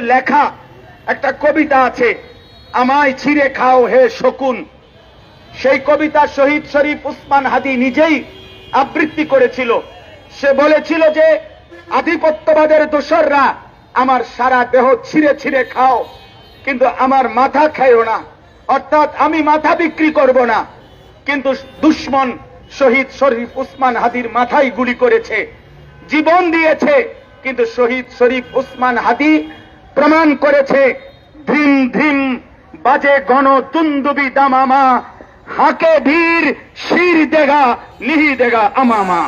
লেখা একটা কবিতা আছে, আমায় ছিঁড়ে খাও হে শকুন। সেই কবিতা শহীদ শরীফ উসমান হাদি নিজেই আবৃত্তি করেছিল। সে বলেছিল যে, আধিপত্যবাদের দোসররা আমার সারা দেহ ছিঁড়ে ছিঁড়ে খাও, কিন্তু আমার মাথা খাইও না। অর্থাৎ আমি মাথা বিক্রি করব না। কিন্তু দুশ্মন শহীদ শরীফ উসমান হাদির মাথায় গুলি করেছে। জীবন দিয়েছে, কিন্তু শহীদ শরীফ উসমান হাদি প্রমাণ করেছে, ধিম ধিম বাজে গণ তুন্দুবি দামামা, হাকে ধীর, শির দেগা লিহি দেগা আমামা।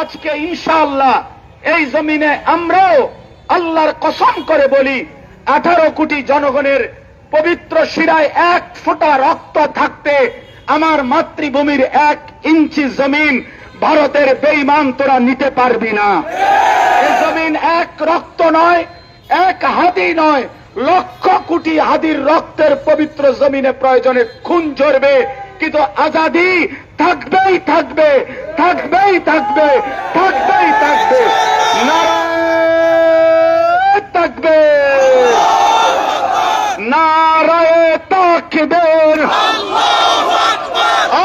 আজকে ইনশাআল্লাহ এই জমিনে আমরাও আল্লাহর কসম করে বলি, আঠারো কোটি জনগণের পবিত্র শিরায় এক ফোঁটা রক্ত থাকতে আমার মাতৃভূমির এক ইঞ্চি জমিন ভারতের বেইমান তোরা নিতে পারবি না। এক রক্ত নয়, এক হাতি নয়, লক্ষ কোটি হাদির রক্তের পবিত্র জমিনে প্রয়োজনে খুন ঝরবে, কিন্তু আজাদি থাকবেই থাকবে থাকবেই থাকবে থাকবেই থাকবে। নারায় থাকবে নারায় তাকবীর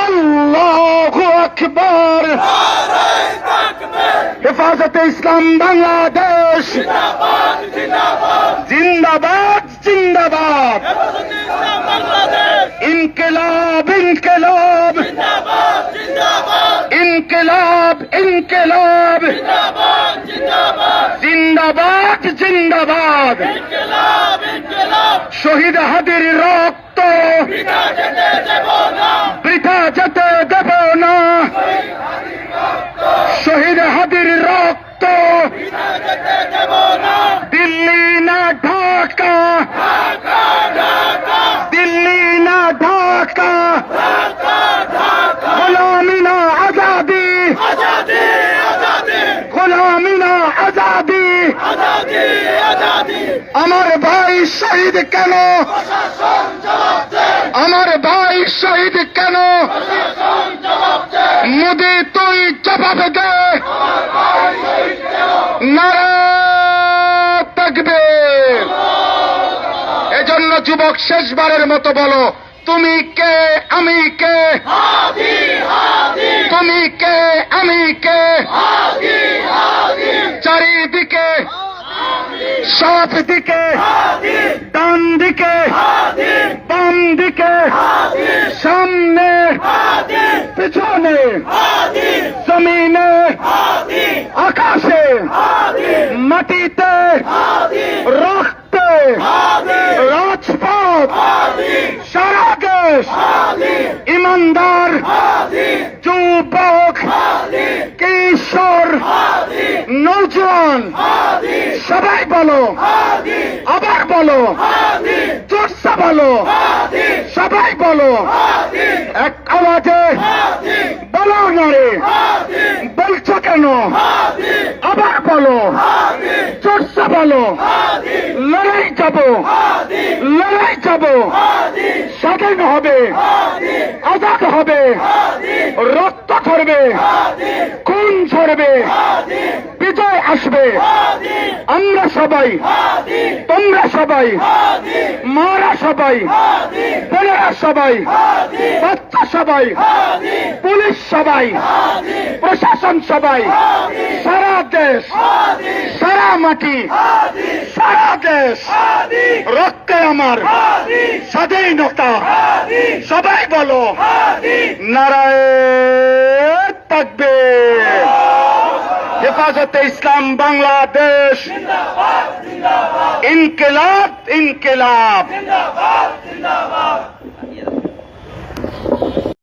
আল্লাহু আকবার হেফাজতে ইসলাম বাংলাদেশ। জিন্দাবাদ জিন্দাবাদ। ইনকিলাব ইনকিলাব। ইনকিলাব ইনকিলাব। জিন্দাবাদ জিন্দাবাদ। শহীদ হাদির রক্ত। বৃথা যেতে দেব না শহীদ হাদির রক্ত দিল্লি না ঢাকা দিল্লি না ঢাকা গোলামি না আজাদি গোলামি না আজাদি আমার ভাই শহীদ কেন? আমার ভাই শহীদ কেন? মোদি তুই জবাব দে। থাকবে এজন্য যুবক, শেষবারের মতো বলো, তুমি কে, আমি কে? তুমি কে, আমি কে? চারিদিকে সব দিকে, ডান দিকে, বাম দিকে, সামনে, পেছনে, জমিনে, আকাশে, মাটিতে, রক্তে, রাজপথ সারা দেশ ইমানদার, যুবক, কিশোর নৌজওয়ান সবাই বলো। আবার বলো। জোরসা বলো। সবাই বলো। এক আওয়াজে বলো না রে বলছো কেন? আবার বলো। জোরসা বলো। লড়াই যাব। লড়াই যাব। স্বাধীন হবে। হবে। রক্ত ঝরবে খুন ঝরবে বিজয় আসবে। আমরা সবাই। তোমরা সবাই। মারা সবাই। বোনেরা সবাই। বাচ্চা সবাই। পুলিশ সবাই। প্রশাসন সবাই। সারা দেশ। সারা মাটি। সারা দেশ। রক্তে আমার স্বাধীনতা। সবাই বলো। নারায়ণ থাকবে। হেফাজতে ইসলাম বাংলাদেশ। ইনকেলাব ইনকিলাব।